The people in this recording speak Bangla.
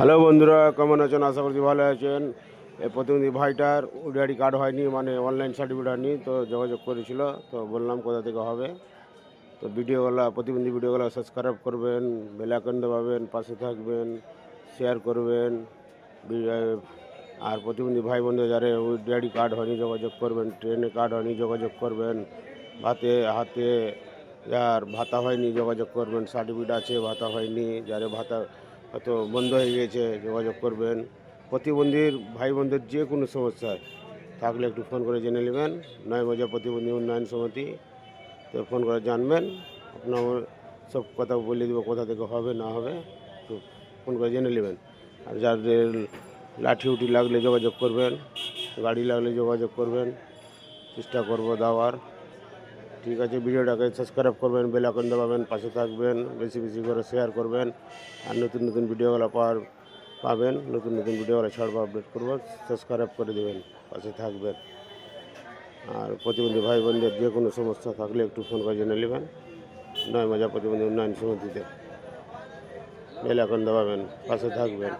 হ্যালো বন্ধুরা, কেমন আছেন? আশা করছি ভালো আছেন। এই প্রতিনিধি ভাইটার উডিআরি কার্ড হয়নি মানে অনলাইন সার্টিফিকেট হয়নি, তো যোগাযোগ করেছিল, তো বললাম কোথা থেকে হবে। তো ভিডিওগুলো, প্রতিবন্ধী ভিডিওগুলো সাবস্ক্রাইব করবেন বেল আইকন দবাবেন, পাশে থাকবেন শেয়ার করবেন। আর প্রতিবন্ধী ভাই বোনদের যারা উডিআরি কার্ড হয়নি, যোগাযোগ করবেন, ট্রেনে কার্ড হয়নি, যোগাযোগ করবেন। হাতে হাতে, যার ভাতা হয়নি, যোগাযোগ করবেন, সার্টিফিকেট আছে, ভাতা হয়নি, যারে ভাতা হয়তো বন্ধ হয়ে গেছে যোগাযোগ করবেন। প্রতিবন্ধীর ভাই বোনদের যে কোনো সমস্যা থাকলে একটু ফোন করে জেনে নেবেন। নয় মজা প্রতিবন্ধী উন্নয়ন সমিতি, তো ফোন করে জানবেন। আপনার সব কথা বলে দেবো, কোথা থেকে হবে, না হবে, একটু ফোন করে জেনে নেবেন। আর যাদের লাঠি উঠি লাগলে যোগাযোগ করবেন, গাড়ি লাগলে যোগাযোগ করবেন, চেষ্টা করব দেওয়ার। ঠিক আছে, ভিডিওটাকে সাবস্ক্রাইব করবেন বেল আইকন দবাবেন, পাশে থাকবেন, বেশি বেশি করে শেয়ার করবেন, আর নতুন নতুন ভিডিওগুলো পাওয়ার, পাবেন, নতুন নতুন ভিডিওগুলো ছাড়বো আপডেট করব সাবস্ক্রাইব করে দেবেন, পাশে থাকবেন। আর প্রতিবন্ধী ভাই বোনদের যে কোনো সমস্যা থাকলে একটু ফোন করে জেনে নেবেন। নয় মজা প্রতিবন্ধী উন্নয়ন সমিতিতে। বেল আইকন দবাবেন, পাশে থাকবেন।